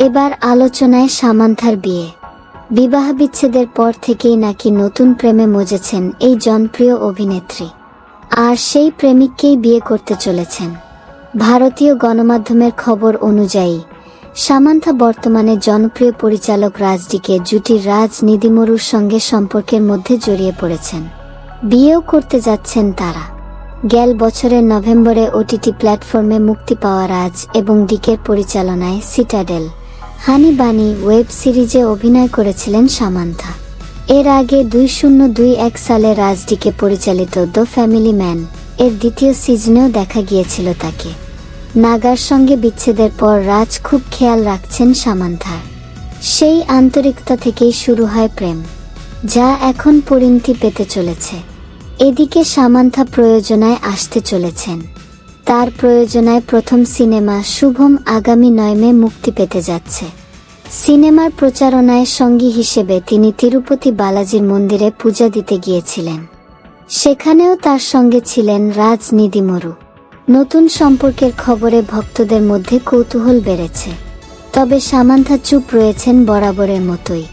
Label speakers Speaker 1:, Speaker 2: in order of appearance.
Speaker 1: এবার আলোচনায় সামান্থার বিয়ে। বিবাহ বিচ্ছেদের পর থেকেই নাকি নতুন প্রেমে মজেছেন এই জনপ্রিয় অভিনেত্রী। আর সেই প্রেমিককেই বিয়ে করতে চলেছেন। ভারতীয় গণমাধ্যমের খবর অনুযায়ী, সামান্থা বর্তমানে জনপ্রিয় পরিচালক রাজডিকে জুটির রাজ নিদিমরুর সঙ্গে সম্পর্কের মধ্যে জড়িয়ে পড়েছেন। বিয়েও করতে যাচ্ছেন তারা। গেল বছরের নভেম্বরে ওটিটি প্ল্যাটফর্মে মুক্তি পাওয়া রাজ এবং ডিকের পরিচালনায় সিটাডেল। হানি বানি ওয়েব সিরিজে অভিনয় করেছিলেন সামান্থা। এর আগে দুই শূন্য দুই এক সালে রাজডিকে পরিচালিত দ্য ফ্যামিলি ম্যান এর দ্বিতীয় সিজনেও দেখা গিয়েছিল তাকে। নাগার সঙ্গে বিচ্ছেদের পর রাজ খুব খেয়াল রাখছেন সামান্থার। সেই আন্তরিকতা থেকেই শুরু হয় প্রেম, যা এখন পরিণতি পেতে চলেছে। এদিকে সামান্থা প্রয়োজনায় আসতে চলেছেন। তার প্রয়োজনায় প্রথম সিনেমা শুভম আগামী নয় মে মুক্তি পেতে যাচ্ছে। সিনেমার প্রচারণায় সঙ্গী হিসেবে তিনি তিরুপতি বালাজির মন্দিরে পূজা দিতে গিয়েছিলেন। সেখানেও তার সঙ্গে ছিলেন রাজ নিদিমরু নতুন সম্পর্কের খবরে ভক্তদের মধ্যে কৌতূহল বেড়েছে। তবে সামান্থা চুপ রয়েছেন বরাবরের মতোই।